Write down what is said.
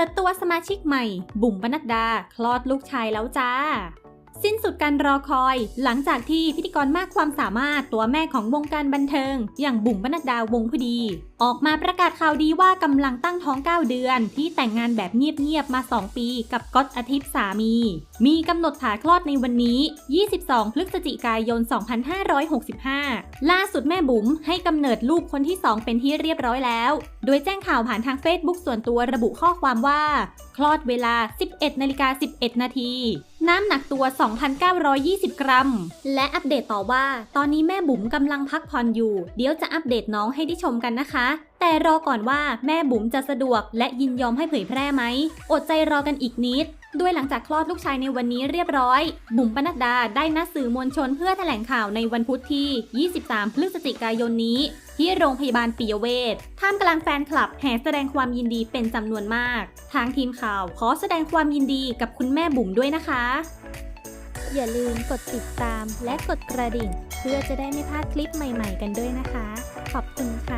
ปิดตัวสมาชิกใหม่ บุ๋มปนัดดา คลอดลูกชายแล้วจ้า สิ้นสุดการรอคอย หลังจากที่พิธีกรมากความสามารถตัวแม่ของวงการบันเทิง อย่างบุ๋มปนัดดาวงพอดี ออกมาประกาศข่าวดีว่ากำลังตั้งท้อง 9 เดือน ที่แต่งงานแบบเงียบ ๆ มา 2 ปีกับก๊อตอาทิตย์สามี มีกำหนดผ่าคลอดในวันนี้ 22 พฤศจิกายน 2565 ล่าสุดแม่บุ๋มให้กำเนิดลูกคนที่ 2 เป็นที่เรียบร้อยแล้ว โดยแจ้งข่าวผ่านทาง Facebook ส่วนตัวระบุข้อความว่า คลอดเวลา 11นาฬิกา11 นาทีน้ำหนักตัว 2,920 กรัม และอัปเดตต่อว่า ตอนนี้แม่บุ๋มกำลังพักผ่อนอยู่ เดี๋ยวจะอัปเดตน้องให้ได้ชมกันนะคะแต่รอก่อนว่าแม่บุ๋มจะสะดวก และยินยอมให้เผยแพร่ไหม อดใจรอกันอีกนิดด้วยหลังจากคลอดลูกชายในวันนี้เรียบร้อย บุ๋มปนัดดาได้นัดสื่อมวลชนเพื่อแถลงข่าวในวันพุธที่ 23 พฤศจิกายนนี้ ที่โรงพยาบาลปิยเวชท่ามกลางแฟนคลับแห่แสดงความยินดีเป็นจำนวนมาก ทางทีมข่าวขอแสดงความยินดีกับคุณแม่บุ๋มด้วยนะคะ อย่าลืมกดติดตามและกดกระดิ่ง เพื่อจะได้ไม่พลาดคลิปใหม่ ๆ กันด้วยนะคะ ขอบคุณค่ะ